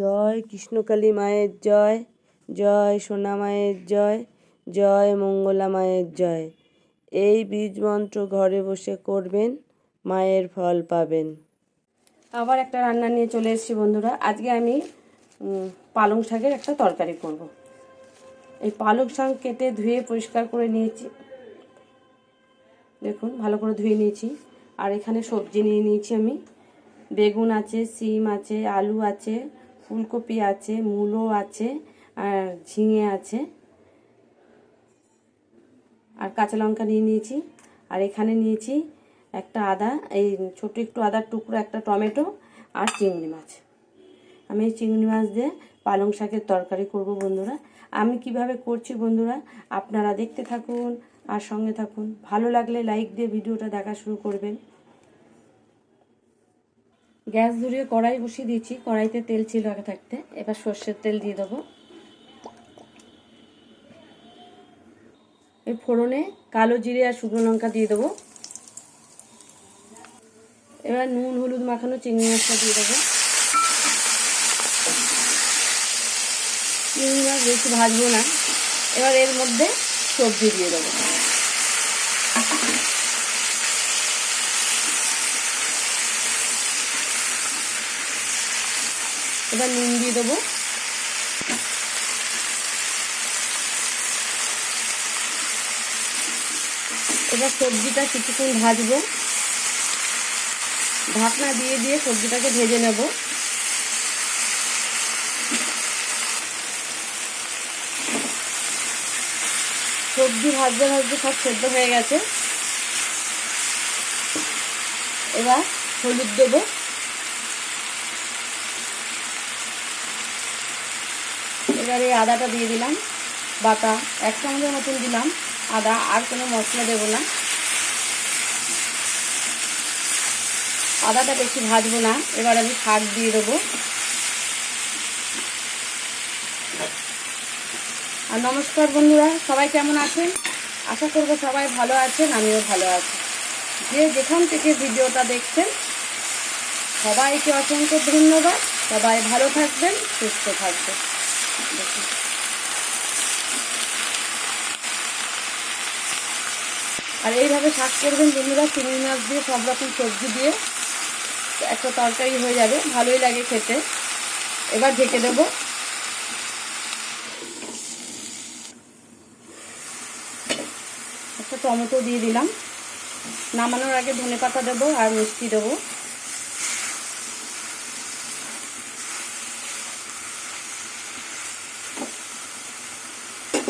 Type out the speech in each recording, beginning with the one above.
জয়, কৃষ্ণকালী মায়ের জয় জয় সোনা মায়ের জয় জয় মঙ্গলা মায়ের জয়। এই বীজ মন্ত্র ঘরে বসে করবেন, মায়ের ফল পাবেন। আবার একটা রান্না নিয়ে চলে এসেছি বন্ধুরা। আজকে আমি পালং শাকের একটা তরকারি করব। এই পালং শাক কেটে ধুয়ে পরিষ্কার করে নিয়েছি। দেখুন, ভালো করে ধুয়ে নিয়েছি। আর এখানে সবজি নিয়ে নিয়েছি আমি। বেগুন আছে, সিম আছে, আলু আছে ফুলকপি আছে মূলো আছে, আর ঝিঙে আছে। আর কাঁচা লঙ্কা নিয়ে নিয়েছি। আর এখানে নিয়েছি একটা আদা, এই ছোট একটু আদার টুকরো, একটা টমেটো আর চিংড়ি মাছ। আমি এই চিংড়ি মাছ দিয়ে পালং শাকের তরকারি করব বন্ধুরা। আমি কীভাবে করছি বন্ধুরা, আপনারা দেখতে থাকুন আর সঙ্গে থাকুন। ভালো লাগলে লাইক দিয়ে ভিডিওটা দেখা শুরু করবেন। গ্যাস ধরিয়ে কড়াই বসিয়ে দিয়েছি। কড়াইতে তেল ছিল আগে থাকতে। এবার সর্ষের তেল দিয়ে দেবো। এই ফোড়নে কালো জিরে আর শুকনো লঙ্কা দিয়ে দেবো। এবার নুন, হলুদ মাখানো চিংড়ি মাছটা দিয়ে দেবো। চিংড়ি মাছ বেশি ভাজবো না। এবার এর মধ্যে সবজি দিয়ে দেবো। এবার নুন দিয়ে দেবো। এবার সবজিটা কিছুক্ষণ ভাজবো। ঢাকনা দিয়ে দিয়ে সবজিটাকে ভেজে নেব। সবজি ভাজতে ভাজতে সব সেদ্ধ হয়ে গেছে। এবার হলুদ দেবো। এবার আদাটা দিয়ে দিলাম, বাটা এক চামচের মতন দিলাম, আদা আর কোনো মশলা দেবো না। আদাটা বেশি ভাজবো না, এবার আমি শাক দিয়ে দেবো। আর নমস্কার বন্ধুরা, সবাই কেমন আছেন? আশা করব সবাই ভালো আছেন, আমিও ভালো আছি। যে যেখান থেকে ভিডিওটা দেখছেন, সবাইকে অসংখ্য ধন্যবাদ। সবাই ভালো থাকবেন, সুস্থ থাকবেন। আর এইভাবে শাক করবেন বন্ধুরা, চিংড়ি মাছ দিয়ে সব রকম সবজি দিয়ে। একটা তরকারি হয়ে যাবে, ভালোই লাগে খেতে। এবার ঢেকে দেবো। একটা টমেটো দিয়ে দিলাম। নামানোর আগে ধনে পাতা দেবো আর মিষ্টি দেবো।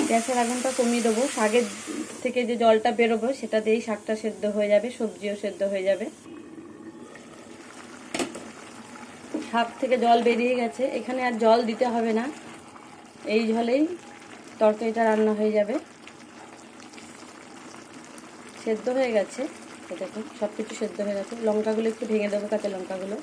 গ্যাসের আগুনটা কমিয়ে দেবো। শাকের থেকে যে জলটা বেরোবো, সেটা দিয়েই শাকটা সেদ্ধ হয়ে যাবে, সবজিও সেদ্ধ হয়ে যাবে। শাক থেকে জল বেরিয়ে গেছে। এখানে আর জল দিতে হবে না। এই জলেই তরকারিটা রান্না হয়ে যাবে। সেদ্ধ হয়ে গেছে। দেখুন সব কিছু সেদ্ধ হয়ে গেছে। লঙ্কাগুলো একটু ভেঙে দেবো, কাঁচা লঙ্কাগুলো।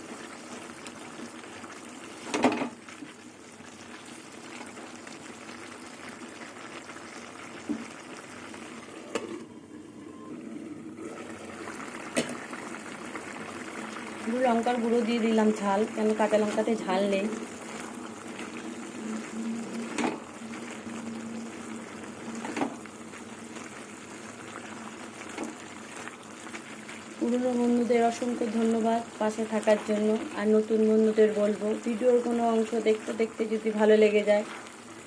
একটু লঙ্কার গুঁড়ো দিয়ে দিলাম ঝাল, কেন কাঁচা লঙ্কাতে ঝাল নেই। পুরনো বন্ধুদের অসংখ্য ধন্যবাদ পাশে থাকার জন্য। আর নতুন বন্ধুদের বলব, ভিডিওর কোনো অংশ দেখতে দেখতে যদি ভালো লেগে যায়,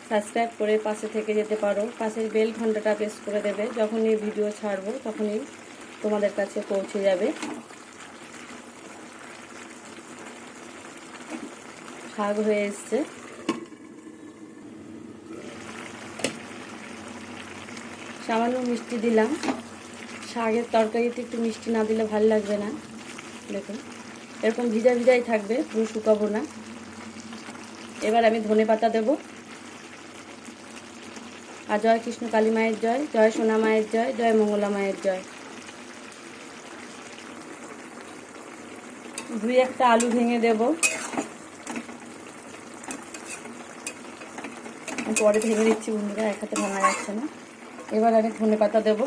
সাবস্ক্রাইব করে পাশে থেকে যেতে পারো। পাশের বেল ঘন্টাটা প্রেস করে দেবে। যখনই ভিডিও ছাড়বো, তখনই তোমাদের কাছে পৌঁছে যাবে। শাক হয়ে এসছে। সামান্য মিষ্টি দিলাম। শাকের তরকারিতে একটু মিষ্টি না দিলে ভালো লাগবে না। দেখুন, এরকম ভিজা ভিজাই থাকবে, পুরো শুকাবো না। এবার আমি ধনে পাতা দেবো। আর জয় কৃষ্ণ কালী মায়ের জয় জয় সোনা মায়ের জয় জয় মঙ্গলা মায়ের জয়। দুই একটা আলু ভেঙে দেবো। পরে ভেঙে দিচ্ছি, বন্ধুরা, এক হাতে ভাঙা যাচ্ছে না। এবার আমি ধনে পাতা দেবো।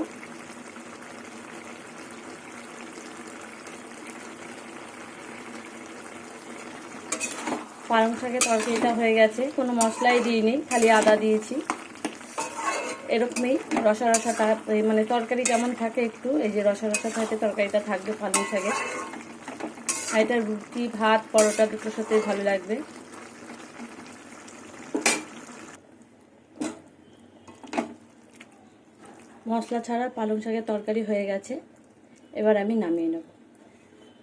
পালং শাকের তরকারিটা হয়ে গেছে, কোনো মশলাই দিইনি, খালি আদা দিয়েছি। এরকমই রসা রসা মানে তরকারি যেমন থাকে একটু, এই যে রসা রসা থাকে তরকারিটা থাকবে পালং শাকের। এটা রুটি, ভাত, পরোটা দুটোর সাথে ভালো লাগবে। মশলা ছাড়া পালং শাকের তরকারি হয়ে গেছে। এবার আমি নামিয়ে নেব।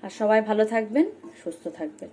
আর সবাই ভালো থাকবেন, সুস্থ থাকবেন।